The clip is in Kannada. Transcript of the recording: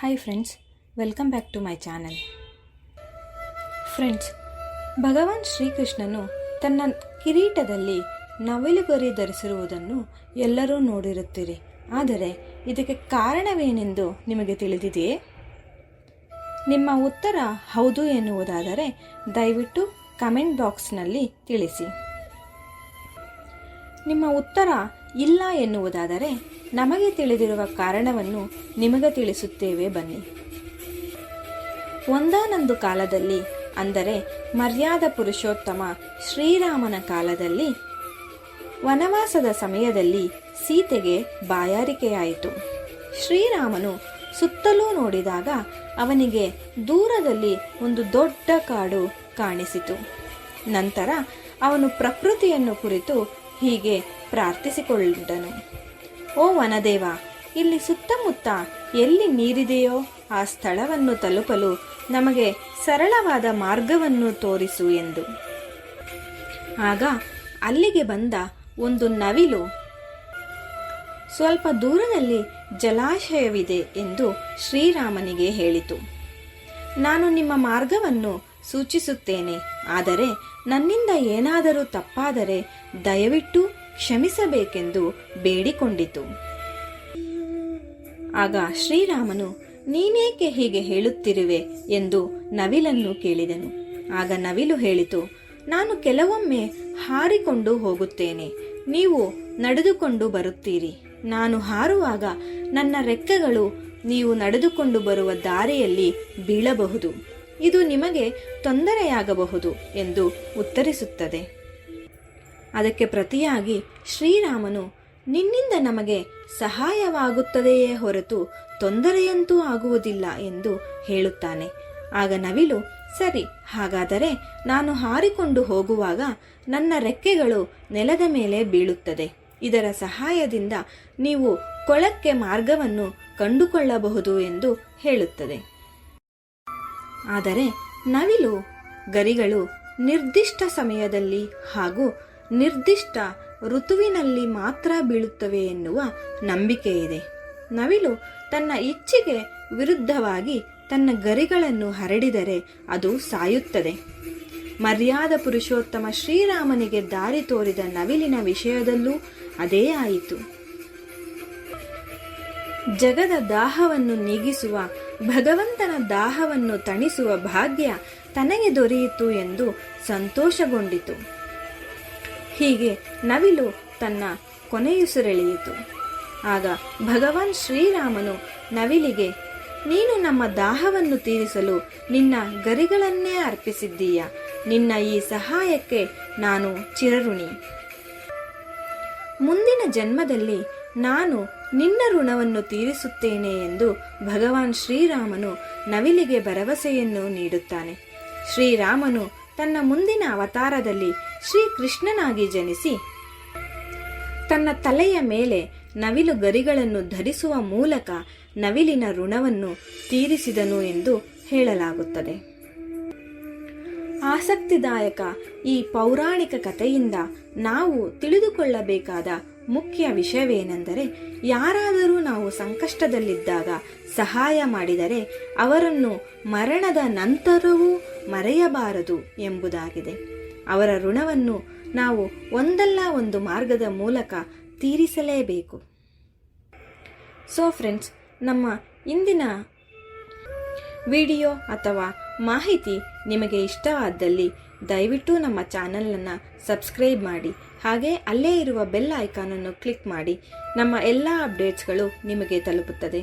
Hi friends welcome back to my channel friends ಭಗವಾನ್ ಶ್ರೀಕೃಷ್ಣನು ತನ್ನ ಕಿರೀಟದಲ್ಲಿ ನವಿಲುಗರಿ ಧರಿಸಿರುವುದನ್ನು ಎಲ್ಲರೂ ನೋಡಿರುತ್ತೀರಿ. ಆದರೆ ಇದಕ್ಕೆ ಕಾರಣವೇನೆಂದು ನಿಮಗೆ ತಿಳಿದಿದೆಯೇ? ನಿಮ್ಮ ಉತ್ತರ ಹೌದು ಎನ್ನುವುದಾದರೆ ದಯವಿಟ್ಟು ಕಮೆಂಟ್ ಬಾಕ್ಸ್ನಲ್ಲಿ ತಿಳಿಸಿ. ನಿಮ್ಮ ಉತ್ತರ ಇಲ್ಲ ಎನ್ನುವುದಾದರೆ ನಮಗೆ ತಿಳಿದಿರುವ ಕಾರಣವನ್ನು ನಿಮಗೆ ತಿಳಿಸುತ್ತೇವೆ ಬನ್ನಿ. ಒಂದಾನೊಂದು ಕಾಲದಲ್ಲಿ, ಅಂದರೆ ಮರ್ಯಾದ ಪುರುಷೋತ್ತಮ ಶ್ರೀರಾಮನ ಕಾಲದಲ್ಲಿ, ವನವಾಸದ ಸಮಯದಲ್ಲಿ ಸೀತೆಗೆ ಬಾಯಾರಿಕೆಯಾಯಿತು. ಶ್ರೀರಾಮನು ಸುತ್ತಲೂ ನೋಡಿದಾಗ ಅವನಿಗೆ ದೂರದಲ್ಲಿ ಒಂದು ದೊಡ್ಡ ಕಾಡು ಕಾಣಿಸಿತು. ನಂತರ ಅವನು ಪ್ರಕೃತಿಯನ್ನು ಕುರಿತು ಹೀಗೆ ಪ್ರಾರ್ಥಿಸಿಕೊಂಡನು. ಓ ವನದೇವ, ಇಲ್ಲಿ ಸುತ್ತಮುತ್ತ ಎಲ್ಲಿ ನೀರಿದೆಯೋ ಆ ಸ್ಥಳವನ್ನು ತಲುಪಲು ನಮಗೆ ಸರಳವಾದ ಮಾರ್ಗವನ್ನು ತೋರಿಸು ಎಂದು. ಆಗ ಅಲ್ಲಿಗೆ ಬಂದ ಒಂದು ನವಿಲು, ಸ್ವಲ್ಪ ದೂರದಲ್ಲಿ ಜಲಾಶಯವಿದೆ ಎಂದು ಶ್ರೀರಾಮನಿಗೆ ಹೇಳಿತು. ನಾನು ನಿಮ್ಮ ಮಾರ್ಗವನ್ನು ಸೂಚಿಸುತ್ತೇನೆ, ಆದರೆ ನನ್ನಿಂದ ಏನಾದರೂ ತಪ್ಪಾದರೆ ದಯವಿಟ್ಟು ಕ್ಷಮಿಸಬೇಕೆಂದು ಬೇಡಿಕೊಂಡಿತು. ಆಗ ಶ್ರೀರಾಮನು, ನೀನೇಕೆ ಹೀಗೆ ಹೇಳುತ್ತಿರುವೆ ಎಂದು ನವಿಲನ್ನು ಕೇಳಿದನು. ಆಗ ನವಿಲು ಹೇಳಿತು, ನಾನು ಕೆಲವೊಮ್ಮೆ ಹಾರಿಕೊಂಡು ಹೋಗುತ್ತೇನೆ. ನೀವು ನಡೆದುಕೊಂಡು ಬರುತ್ತೀರಿ. ನಾನು ಹಾರುವಾಗ ನನ್ನ ರೆಕ್ಕೆಗಳು ನೀವು ನಡೆದುಕೊಂಡು ಬರುವ ದಾರಿಯಲ್ಲಿ ಬೀಳಬಹುದು. ಇದು ನಿಮಗೆ ತೊಂದರೆಯಾಗಬಹುದು ಎಂದು ಉತ್ತರಿಸುತ್ತದೆ. ಅದಕ್ಕೆ ಪ್ರತಿಯಾಗಿ ಶ್ರೀರಾಮನು, ನಿನ್ನಿಂದ ನಮಗೆ ಸಹಾಯವಾಗುತ್ತದೆಯೇ ಹೊರತು ತೊಂದರೆಯಂತೂ ಆಗುವುದಿಲ್ಲ ಎಂದು ಹೇಳುತ್ತಾನೆ. ಆಗ ನವಿಲು, ಸರಿ, ಹಾಗಾದರೆ ನಾನು ಹಾರಿಕೊಂಡು ಹೋಗುವಾಗ ನನ್ನ ರೆಕ್ಕೆಗಳು ನೆಲದ ಮೇಲೆ ಬೀಳುತ್ತದೆ. ಇದರ ಸಹಾಯದಿಂದ ನೀವು ಕೊಳಕ್ಕೆ ಮಾರ್ಗವನ್ನು ಕಂಡುಕೊಳ್ಳಬಹುದು ಎಂದು ಹೇಳುತ್ತದೆ. ಆದರೆ ನವಿಲು, ಗರಿಗಳು ನಿರ್ದಿಷ್ಟ ಸಮಯದಲ್ಲಿ ಹಾಗೂ ನಿರ್ದಿಷ್ಟ ಋತುವಿನಲ್ಲಿ ಮಾತ್ರ ಬೀಳುತ್ತವೆ ಎನ್ನುವ ನಂಬಿಕೆ ಇದೆ ನವಿಲು ತನ್ನ ಇಚ್ಛೆಗೆ ವಿರುದ್ಧವಾಗಿ ತನ್ನ ಗರಿಗಳನ್ನು ಹರಡಿದರೆ ಅದು ಸಾಯುತ್ತದೆ. ಮರ್ಯಾದ ಪುರುಷೋತ್ತಮ ಶ್ರೀರಾಮನಿಗೆ ದಾರಿ ತೋರಿದ ನವಿಲಿನ ವಿಷಯದಲ್ಲೂ ಅದೇ ಆಯಿತು. ಜಗದ ದಾಹವನ್ನು ನೀಗಿಸುವ, ಭಗವಂತನ ದಾಹವನ್ನು ತಣಿಸುವ ಭಾಗ್ಯ ತನಗೆ ದೊರೆಯಿತು ಎಂದು ಸಂತೋಷಗೊಂಡಿತು. ಹೀಗೆ ನವಿಲು ತನ್ನ ಕೊನೆಯುಸಿರೆಳೆಯಿತು ಆಗ ಭಗವಾನ್ ಶ್ರೀರಾಮನು ನವಿಲಿಗೆ, ನೀನು ನಮ್ಮ ದಾಹವನ್ನು ತೀರಿಸಲು ನಿನ್ನ ಗರಿಗಳನ್ನೇ ಅರ್ಪಿಸಿದ್ದೀಯ? ನಿನ್ನ ಈ ಸಹಾಯಕ್ಕೆ ನಾನು ಚಿರಋಣಿ. ಮುಂದಿನ ಜನ್ಮದಲ್ಲಿ ನಾನು ನಿನ್ನ ಋಣವನ್ನು ತೀರಿಸುತ್ತೇನೆ ಎಂದು ಭಗವಾನ್ ಶ್ರೀರಾಮನು ನವಿಲಿಗೆ ಭರವಸೆಯನ್ನು ನೀಡುತ್ತಾನೆ. ಶ್ರೀರಾಮನು ತನ್ನ ಮುಂದಿನ ಅವತಾರದಲ್ಲಿ ಶ್ರೀಕೃಷ್ಣನಾಗಿ ಜನಿಸಿ. ತನ್ನ ತಲೆಯ ಮೇಲೆ ನವಿಲು ಗರಿಗಳನ್ನು ಧರಿಸುವ ಮೂಲಕ ನವಿಲಿನ ಋಣವನ್ನು ತೀರಿಸಿದನು ಎಂದು ಹೇಳಲಾಗುತ್ತದೆ. ಆಸಕ್ತಿದಾಯಕ ಈ ಪೌರಾಣಿಕ ಕಥೆಯಿಂದ ನಾವು ತಿಳಿದುಕೊಳ್ಳಬೇಕಾದ ಮುಖ್ಯ ವಿಷಯವೇನೆಂದರೆ, ಯಾರಾದರೂ ನಾವು ಸಂಕಷ್ಟದಲ್ಲಿದ್ದಾಗ ಸಹಾಯ ಮಾಡಿದರೆ ಅವರನ್ನು ಮರಣದ ನಂತರವೂ ಮರೆಯಬಾರದು ಎಂಬುದಾಗಿದೆ. ಅವರ ಋಣವನ್ನು ನಾವು ಒಂದಲ್ಲ ಒಂದು ಮಾರ್ಗದ ಮೂಲಕ ತೀರಿಸಲೇಬೇಕು. ಸೊ ಫ್ರೆಂಡ್ಸ್ ನಮ್ಮ ಇಂದಿನ ವಿಡಿಯೋ ಅಥವಾ ಮಾಹಿತಿ ನಿಮಗೆ ಇಷ್ಟವಾದಲ್ಲಿ ದಯವಿಟ್ಟು ನಮ್ಮ ಚಾನಲನ್ನು ಸಬ್ಸ್ಕ್ರೈಬ್ ಮಾಡಿ, ಹಾಗೆ ಅಲ್ಲೇ ಇರುವ ಬೆಲ್ ಐಕಾನನ್ನು ಕ್ಲಿಕ್ ಮಾಡಿ, ನಮ್ಮ ಎಲ್ಲ ಅಪ್ಡೇಟ್ಸ್ಗಳು ನಿಮಗೆ ತಲುಪುತ್ತದೆ.